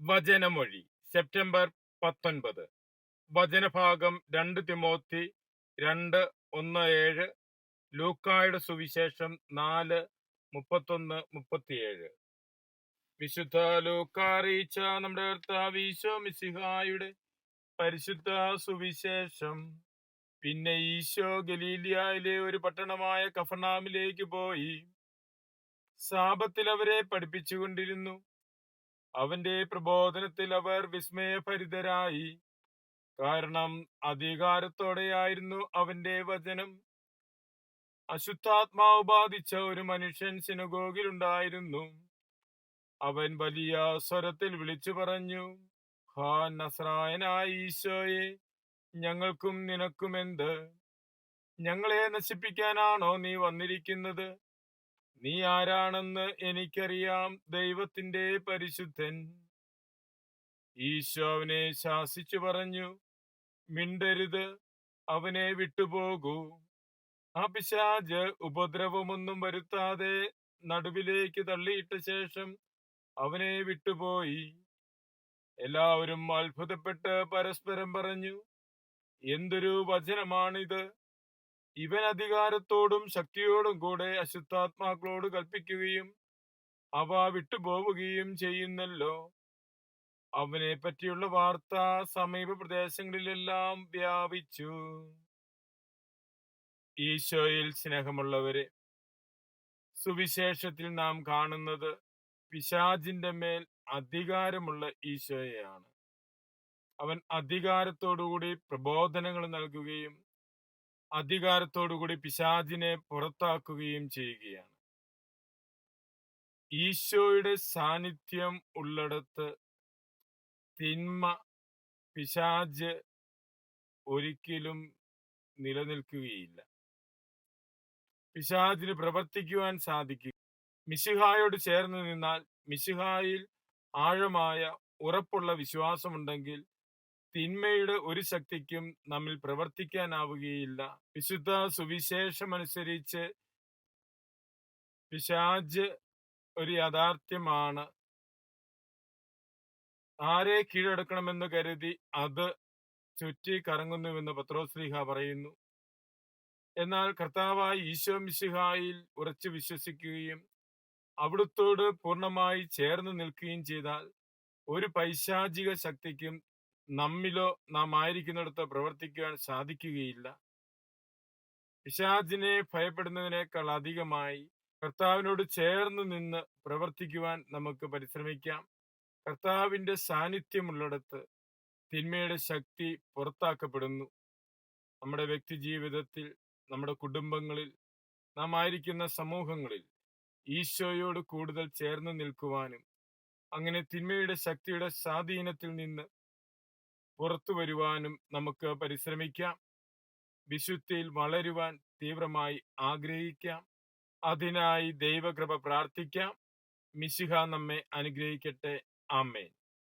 വചനമൊഴി. September പത്തൊൻപത്. വചനഭാഗം രണ്ട് തിമോത്തി രണ്ട് ഒന്ന് ഏഴ് ലൂക്കായുടെ സുവിശേഷം നാല് മുപ്പത്തൊന്ന് മുപ്പത്തിയേഴ്. വിശുദ്ധ ലൂക്ക അറിയിച്ച നമ്മുടെ കർത്താവ് മിസിഹായുടെ പരിശുദ്ധ സുവിശേഷം. പിന്നെ ഈശോ ഗലീലിയയിലെ ഒരു പട്ടണമായ കഫണാമിലേക്ക് പോയി. സാപത്തിൽ അവരെ പഠിപ്പിച്ചുകൊണ്ടിരുന്നു. അവന്റെ പ്രബോധനത്തിൽ അവർ വിസ്മയഭരിതരായി. കാരണം അധികാരത്തോടെയായിരുന്നു അവന്റെ വചനം. അശുദ്ധാത്മാവ് ബാധിച്ച ഒരു മനുഷ്യൻ സിനഗോഗിലുണ്ടായിരുന്നു അവൻ വലിയ സ്വരത്തിൽ വിളിച്ചു പറഞ്ഞു ഹാ നസ്രായനായ ഈശോയെ ഞങ്ങൾക്കും നിനക്കും എന്ത് ഞങ്ങളെ നശിപ്പിക്കാനാണോ നീ വന്നിരിക്കുന്നത്? നീ ആരാണെന്ന് എനിക്കറിയാം ദൈവത്തിന്റെ പരിശുദ്ധൻ. ഈശോവിനെ ശാസിച്ചു പറഞ്ഞു മിണ്ടരുത് അവനെ വിട്ടുപോകൂ. ആ പിശാജ് ഉപദ്രവമൊന്നും വരുത്താതെ നടുവിലേക്ക് തള്ളിയിട്ട ശേഷം അവനെ വിട്ടുപോയി. എല്ലാവരും അത്ഭുതപ്പെട്ട് പരസ്പരം പറഞ്ഞു എന്തൊരു വചനമാണിത്? ഇവൻ അധികാരത്തോടും ശക്തിയോടും കൂടെ അശുദ്ധാത്മാക്കളോട് കൽപ്പിക്കുകയും അവ വിട്ടുപോവുകയും ചെയ്യുന്നല്ലോ. അവനെ പറ്റിയുള്ള വാർത്ത സമീപ പ്രദേശങ്ങളിലെല്ലാം വ്യാപിച്ചു. ഈശോയിൽ സ്നേഹമുള്ളവരെ സുവിശേഷത്തിൽ നാം കാണുന്നത് പിശാജിന്റെ മേൽ അധികാരമുള്ള ഈശോയെയാണ്. അവൻ അധികാരത്തോടുകൂടി പ്രബോധനങ്ങൾ നൽകുകയും അധികാരത്തോടുകൂടി പിശാജിനെ പുറത്താക്കുകയും ചെയ്യുകയാണ്. ഈശോയുടെ സാന്നിധ്യം ഉള്ളിടത്ത് തിന്മ പിശാജ് ഒരിക്കലും നിലനിൽക്കുകയില്ല. പിശാജിന് പ്രവർത്തിക്കുവാൻ സാധിക്കും. മിശിഹായോട് ചേർന്ന് നിന്നാൽ മിശിഹായിൽ ആഴമായ ഉറപ്പുള്ള വിശ്വാസമുണ്ടെങ്കിൽ തിന്മയുടെ ഒരു ശക്തിക്കും നമ്മിൽ പ്രവർത്തിക്കാനാവുകയില്ല. വിശുദ്ധ സുവിശേഷമനുസരിച്ച് പിശാജ് ഒരു യാഥാർത്ഥ്യമാണ്. ആരെ കീഴടക്കണമെന്ന് കരുതി അത് ചുറ്റി കറങ്ങുന്നുവെന്ന് പത്രോസ്ലിഹ പറയുന്നു. എന്നാൽ കർത്താവായി ഈശോ മിശിഹായിൽ ഉറച്ചു വിശ്വസിക്കുകയും അവിടുത്തോട് പൂർണമായി ചേർന്ന് നിൽക്കുകയും ചെയ്താൽ ഒരു പൈശാചിക ശക്തിക്കും നമ്മിലോ നാം ആയിരിക്കുന്നിടത്ത് പ്രവർത്തിക്കുവാൻ സാധിക്കുകയില്ല. പിശാജിനെ ഭയപ്പെടുന്നതിനേക്കാൾ അധികമായി കർത്താവിനോട് ചേർന്ന് നിന്ന് പ്രവർത്തിക്കുവാൻ നമുക്ക് പരിശ്രമിക്കാം. കർത്താവിന്റെ സാന്നിധ്യമുള്ളിടത്ത് തിന്മയുടെ ശക്തി പുറത്താക്കപ്പെടുന്നു. നമ്മുടെ വ്യക്തി ജീവിതത്തിൽ നമ്മുടെ കുടുംബങ്ങളിൽ നാം ആയിരിക്കുന്ന സമൂഹങ്ങളിൽ ഈശോയോട് കൂടുതൽ ചേർന്ന് നിൽക്കുവാനും അങ്ങനെ തിന്മയുടെ ശക്തിയുടെ സ്വാധീനത്തിൽ നിന്ന് പുറത്തു വരുവാനും നമുക്ക് പരിശ്രമിക്കാം. വിശുദ്ധിയിൽ വളരുവാൻ തീവ്രമായി ആഗ്രഹിക്കാം. അതിനായി ദൈവകൃപ പ്രാർത്ഥിക്കാം. മിശിഹ നമ്മെ അനുഗ്രഹിക്കട്ടെ. ആമേൻ.